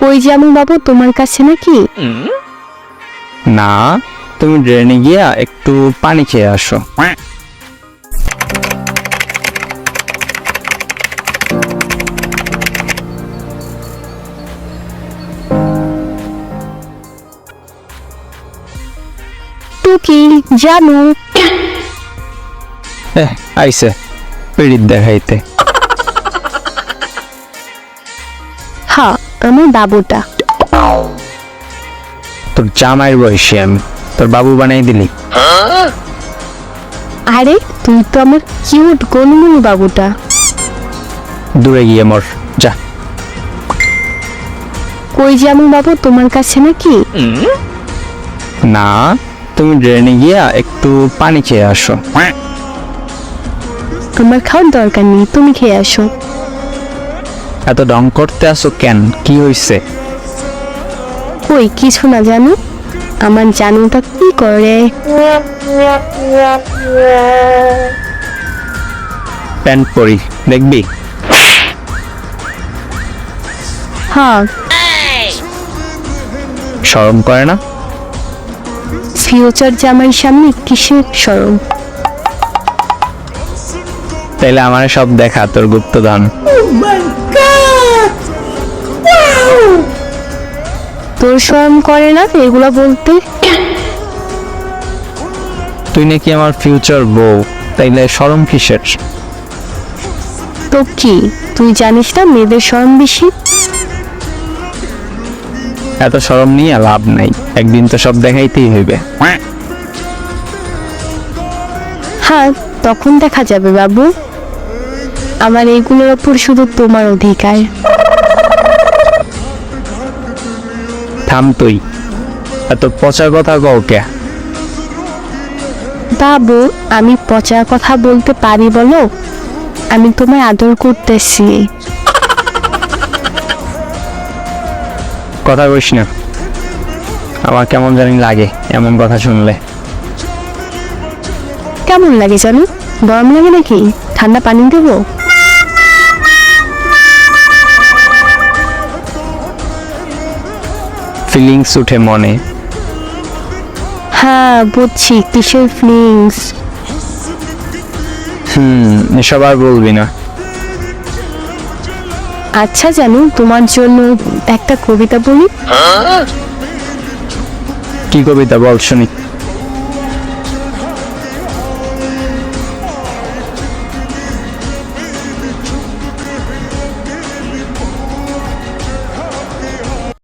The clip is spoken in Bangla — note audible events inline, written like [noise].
কই যাব বাবু? তোমার কাছে নাকি? না তুমি ড্রেনে গিয়া একটু পানি খেয়ে আসো। টুকি জানু? [coughs] আইসে পিড়িত দেখাইতে। আমার বাবুটা। তোর জামাইয়ের বয়সী আমি তোর বাবু বানাই দিলি। আরে তুই তো আমার কিউট গনমুনি বাবুটা। দূরে গিয়ে মর যা। কই যাব বাবু তোমার কাছে নাকি? না তুমি ড্রেনে গিয়া একটু পানি খেয়ে আসো। তোমার খাওয়ার দরকার নেই তুমি খেয়ে আসো। এত ডং করতে আসো কেন? কি হইছে? কই কিছু না জানো। আমার জানুটা কি করে? প্যান্ট পরি দেখবি? হ্যাঁ। শরম করে না? ফিউচার জামাই সামনে কিসের সরম তাইলে আমার সব দেখা তোর গুপ্তধন। তোর শরম করে না এগুলা বলতে তুই নাকি আমার ফিউচার বউ তাইলে শরম কিসের? তো কি? তুই জানিস না মেয়েদের শরম বেশি? এত শরম নিয়ে লাভ নাই। একদিন তো সব দেখাইতেই হইবে। হ্যাঁ তখন দেখা যাবে বাবু। আমার এইগুলোর ওপর শুধু তোমার অধিকার। থাম তুই এত পচা কথা কও কে? বাবু আমি পচা কথা বলতে পারি বলো? আমি তোমায় আদর করতেছি। কথা কইস না। আমার কেমন জানি লাগে এমন কথা শুনলে। কেমন লাগে জানো? গরম লাগে নাকি? ঠান্ডা পানি দেবো? ফিলিংস উঠে মনে। হ্যাঁ বুঝছি কিসের ফিলিংস? হুম এসব আর বলবি না। আচ্ছা জানু তোমার জন্য একটা কবিতা বলি। কি কবিতা বল শুনি।